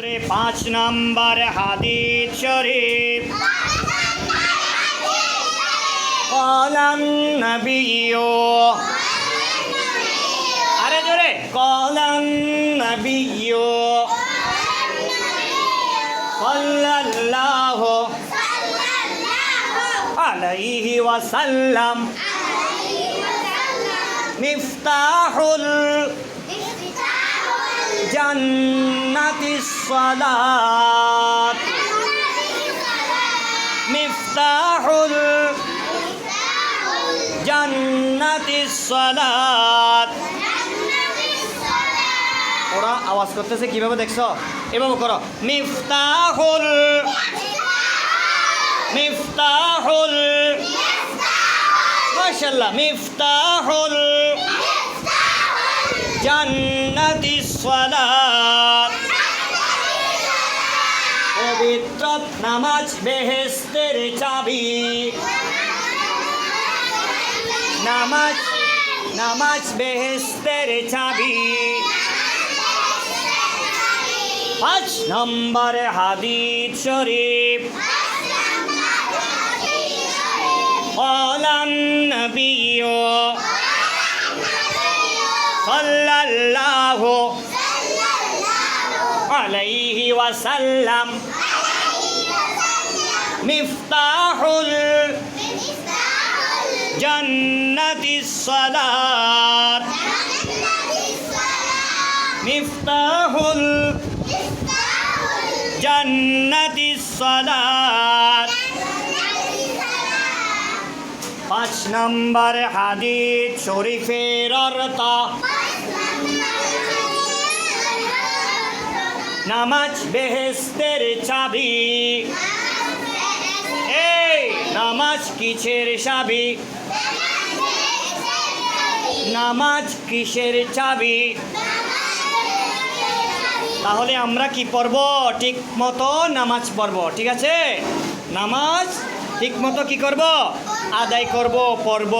করে পাঁচ নাম্বার হাদিস শরীফ। কলাম নবীয় আরে জোরে। কলাম নবীয় সাল্লাল্লাহু আলাইহি ওয়াসাল্লাম। মিফতাহুল জান্নাহ الصلاة مفتاح الجنة الصلاة ওরা আওয়াজ করতেছে কিভাবে দেখছো এভাবে করো মিফতাহুল মিফতাহুল মাশাআল্লাহ মিফতাহুল জান্নাতি সালাত পবিত্রত নামাজ বেহেস্তের চাবি। নামাজ নামাজ বেহেস্তের চাবি। পাঁচ নম্বর হাদিদ শরীফ। কলাম নবী সাল্লাল্লাহু আলাইহি ওয়াসাল্লাম। মিফতাহুল জন্নতি সদার মিফতাহুল জন্নতি সদার পাঁচ নম্বর হাদিদ শরীফের অর্থ। নামাজ বেহেস্তের চাবি। নামাজ কিসের চাবি? নামাজ কিসের চাবি? তাহলে আমরা কি পড়ব? ঠিক মতো নামাজ পড়ব, ঠিক আছে? নামাজ ঠিক মতো কি করব? আদায় করব, পড়ব।